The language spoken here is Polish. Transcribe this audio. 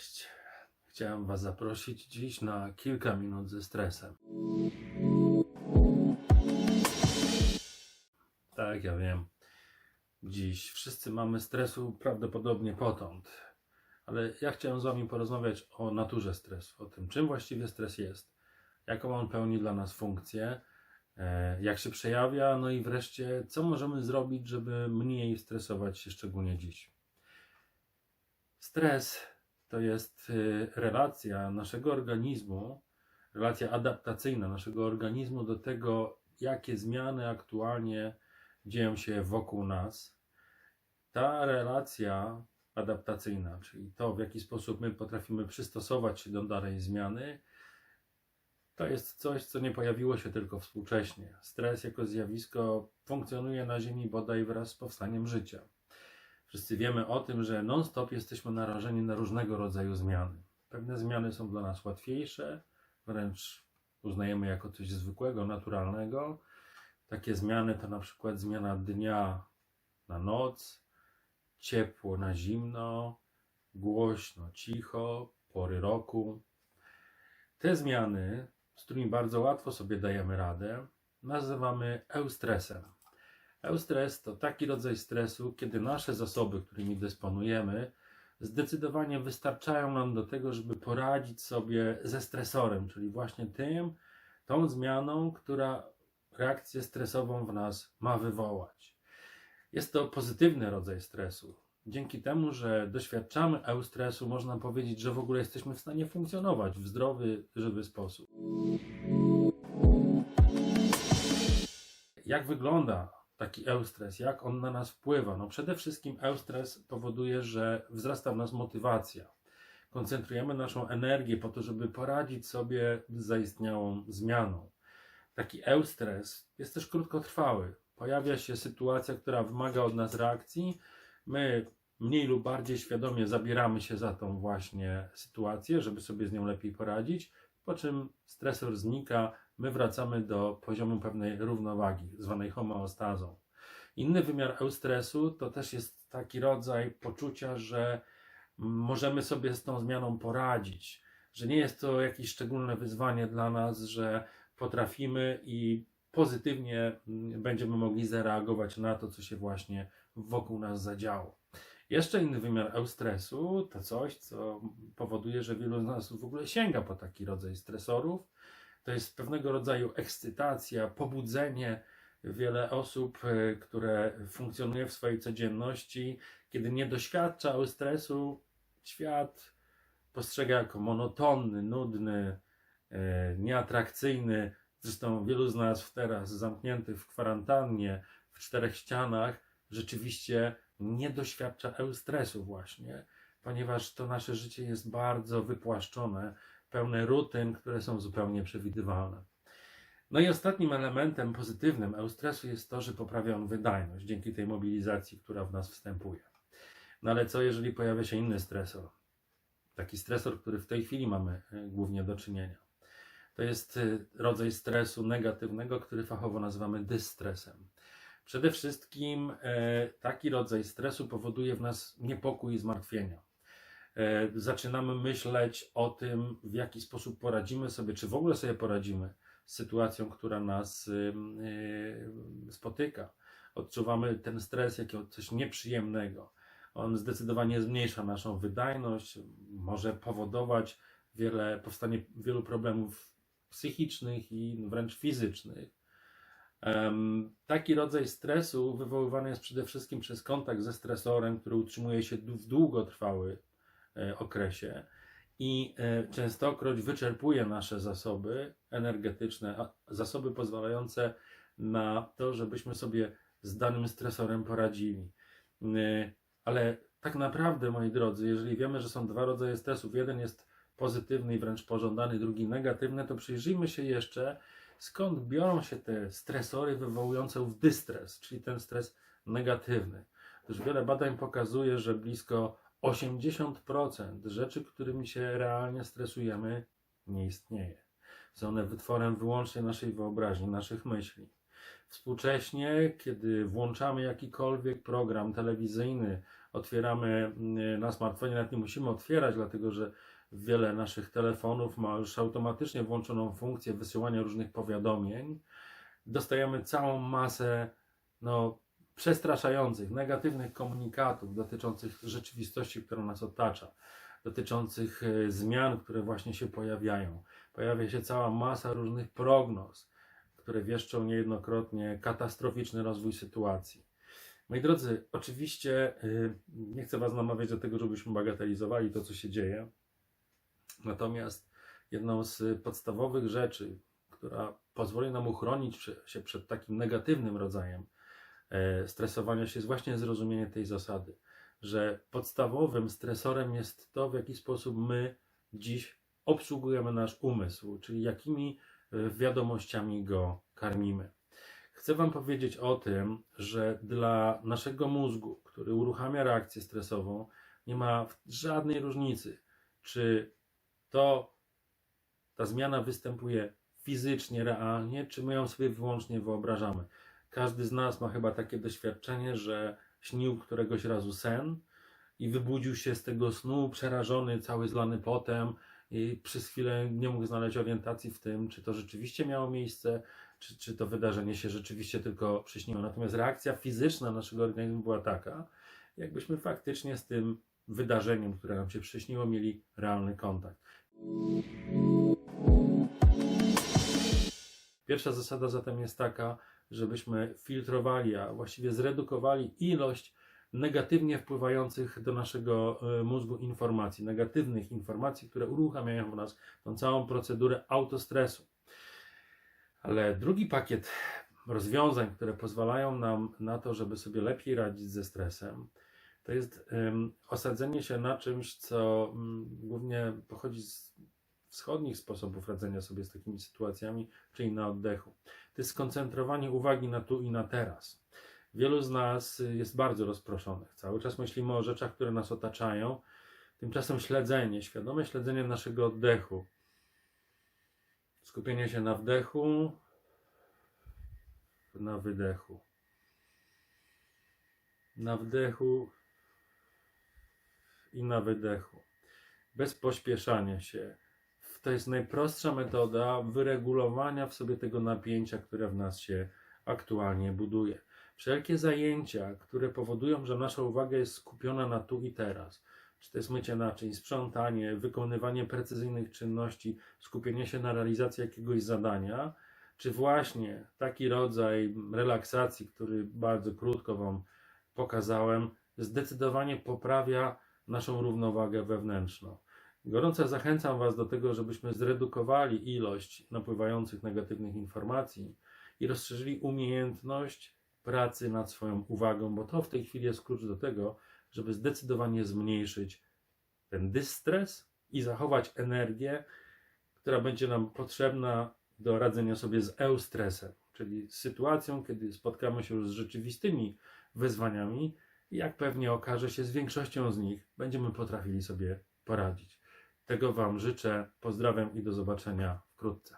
Cześć. Chciałem Was zaprosić dziś na kilka minut ze stresem. Tak, ja wiem. Dziś wszyscy mamy stresu prawdopodobnie potąd. Ale ja chciałem z Wami porozmawiać o naturze stresu, o tym, czym właściwie stres jest, jaką on pełni dla nas funkcję, e, jak się przejawia, no i wreszcie, co możemy zrobić, żeby mniej stresować się, szczególnie dziś. Stres to jest y, relacja naszego organizmu, relacja adaptacyjna naszego organizmu do tego, jakie zmiany aktualnie dzieją się wokół nas. Ta relacja adaptacyjna, czyli to, w jaki sposób my potrafimy przystosować się do danej zmiany, to jest coś, co nie pojawiło się tylko współcześnie. Stres jako zjawisko funkcjonuje na Ziemi bodaj wraz z powstaniem życia. Wszyscy wiemy o tym, że non-stop jesteśmy narażeni na różnego rodzaju zmiany. Pewne zmiany są dla nas łatwiejsze, wręcz uznajemy jako coś zwykłego, naturalnego. Takie zmiany to na przykład zmiana dnia na noc, ciepło na zimno, głośno, cicho, pory roku. Te zmiany, z którymi bardzo łatwo sobie dajemy radę, nazywamy eustresem. Eustres to taki rodzaj stresu, kiedy nasze zasoby, którymi dysponujemy, zdecydowanie wystarczają nam do tego, żeby poradzić sobie ze stresorem, czyli właśnie tym, tą zmianą, która reakcję stresową w nas ma wywołać. Jest to pozytywny rodzaj stresu. Dzięki temu, że doświadczamy eustresu, można powiedzieć, że w ogóle jesteśmy w stanie funkcjonować w zdrowy, żywy sposób. Jak wygląda taki eustres, jak on na nas wpływa? No przede wszystkim eustres powoduje, że wzrasta w nas motywacja. Koncentrujemy naszą energię po to, żeby poradzić sobie z zaistniałą zmianą. Taki eustres jest też krótkotrwały. Pojawia się sytuacja, która wymaga od nas reakcji. My mniej lub bardziej świadomie zabieramy się za tą właśnie sytuację, żeby sobie z nią lepiej poradzić, po czym stresor znika, my wracamy do poziomu pewnej równowagi, zwanej homeostazą. Inny wymiar eustresu to też jest taki rodzaj poczucia, że możemy sobie z tą zmianą poradzić, że nie jest to jakieś szczególne wyzwanie dla nas, że potrafimy i pozytywnie mm, będziemy mogli zareagować na to, co się właśnie wokół nas zadziało. Jeszcze inny wymiar eustresu to coś, co powoduje, że wielu z nas w ogóle sięga po taki rodzaj stresorów. To jest pewnego rodzaju ekscytacja, pobudzenie. Wiele osób, e, które funkcjonuje w swojej codzienności, kiedy nie doświadcza eustresu, świat postrzega jako monotonny, nudny, e, nieatrakcyjny. Zresztą wielu z nas teraz zamkniętych w kwarantannie, w czterech ścianach, rzeczywiście nie doświadcza eustresu właśnie, ponieważ to nasze życie jest bardzo wypłaszczone, pełne rutyn, które są zupełnie przewidywalne. No i ostatnim elementem pozytywnym eustresu jest to, że poprawia on wydajność dzięki tej mobilizacji, która w nas wstępuje. No ale co jeżeli pojawia się inny stresor? Taki stresor, który w tej chwili mamy e, głównie do czynienia. To jest e, rodzaj stresu negatywnego, który fachowo nazywamy dystresem. Przede wszystkim e, taki rodzaj stresu powoduje w nas niepokój i zmartwienia. E, zaczynamy myśleć o tym, w jaki sposób poradzimy sobie, czy w ogóle sobie poradzimy z sytuacją, która nas y, y, spotyka. Odczuwamy ten stres jako coś nieprzyjemnego. On zdecydowanie zmniejsza naszą wydajność, może powodować wiele, powstanie wielu problemów psychicznych i wręcz fizycznych. Taki rodzaj stresu wywoływany jest przede wszystkim przez kontakt ze stresorem, który utrzymuje się w długotrwały okresie i e, częstokroć wyczerpuje nasze zasoby energetyczne, zasoby pozwalające na to, żebyśmy sobie z danym stresorem poradzili. Y, Ale tak naprawdę, moi drodzy, jeżeli wiemy, że są dwa rodzaje stresów, jeden jest pozytywny i wręcz pożądany, drugi negatywny, to przyjrzyjmy się jeszcze, skąd biorą się te stresory wywołujące ów dystres, czyli ten stres negatywny. Otóż wiele badań pokazuje, że blisko 80% rzeczy, którymi się realnie stresujemy, nie istnieje. Są one wytworem wyłącznie naszej wyobraźni, naszych myśli. Współcześnie, kiedy włączamy jakikolwiek program telewizyjny, otwieramy mm, na smartfonie, nawet nie musimy otwierać, dlatego że wiele naszych telefonów ma już automatycznie włączoną funkcję wysyłania różnych powiadomień. Dostajemy całą masę no, przestraszających, negatywnych komunikatów dotyczących rzeczywistości, która nas otacza, dotyczących e, zmian, które właśnie się pojawiają. Pojawia się cała masa różnych prognoz, które wieszczą niejednokrotnie katastroficzny rozwój sytuacji. Moi drodzy, oczywiście y, nie chcę Was namawiać do tego, żebyśmy bagatelizowali to, co się dzieje. Natomiast jedną z podstawowych rzeczy, która pozwoli nam uchronić się przed takim negatywnym rodzajem e, stresowania się, jest właśnie zrozumienie tej zasady, że podstawowym stresorem jest to, w jaki sposób my dziś obsługujemy nasz umysł, czyli jakimi e, wiadomościami go karmimy. Chcę Wam powiedzieć o tym, że dla naszego mózgu, który uruchamia reakcję stresową, nie ma żadnej różnicy, czy to ta zmiana występuje fizycznie, realnie, czy my ją sobie wyłącznie wyobrażamy. Każdy z nas ma chyba takie doświadczenie, że śnił któregoś razu sen i wybudził się z tego snu przerażony, cały zlany potem i przez chwilę nie mógł znaleźć orientacji w tym, czy to rzeczywiście miało miejsce, czy, czy to wydarzenie się rzeczywiście tylko przyśniło. Natomiast reakcja fizyczna naszego organizmu była taka, jakbyśmy faktycznie z tym wydarzeniem, które nam się przyśniło, mieli realny kontakt. Pierwsza zasada zatem jest taka, żebyśmy filtrowali, a właściwie zredukowali ilość negatywnie wpływających do naszego e, mózgu informacji, negatywnych informacji, które uruchamiają w nas tą całą procedurę autostresu. Ale drugi pakiet rozwiązań, które pozwalają nam na to, żeby sobie lepiej radzić ze stresem, to jest osadzenie się na czymś, co um, głównie pochodzi z wschodnich sposobów radzenia sobie z takimi sytuacjami, czyli na oddechu. To jest skoncentrowanie uwagi na tu i na teraz. Wielu z nas jest bardzo rozproszonych. Cały czas myślimy o rzeczach, które nas otaczają. Tymczasem śledzenie, świadome śledzenie naszego oddechu, skupienie się na wdechu, na wydechu. Na wdechu i na wydechu. Bez pośpieszania się. To jest najprostsza metoda wyregulowania w sobie tego napięcia, które w nas się aktualnie buduje. Wszelkie zajęcia, które powodują, że nasza uwaga jest skupiona na tu i teraz, czy to jest mycie naczyń, sprzątanie, wykonywanie precyzyjnych czynności, skupienie się na realizacji jakiegoś zadania, czy właśnie taki rodzaj relaksacji, który bardzo krótko Wam pokazałem, zdecydowanie poprawia naszą równowagę wewnętrzną. Gorąco zachęcam Was do tego, żebyśmy zredukowali ilość napływających negatywnych informacji i rozszerzyli umiejętność pracy nad swoją uwagą, bo to w tej chwili jest klucz do tego, żeby zdecydowanie zmniejszyć ten dystres i zachować energię, która będzie nam potrzebna do radzenia sobie z eustresem, czyli z sytuacją, kiedy spotkamy się już z rzeczywistymi wyzwaniami i jak pewnie okaże się, z większością z nich będziemy potrafili sobie poradzić. Tego Wam życzę. Pozdrawiam i do zobaczenia wkrótce.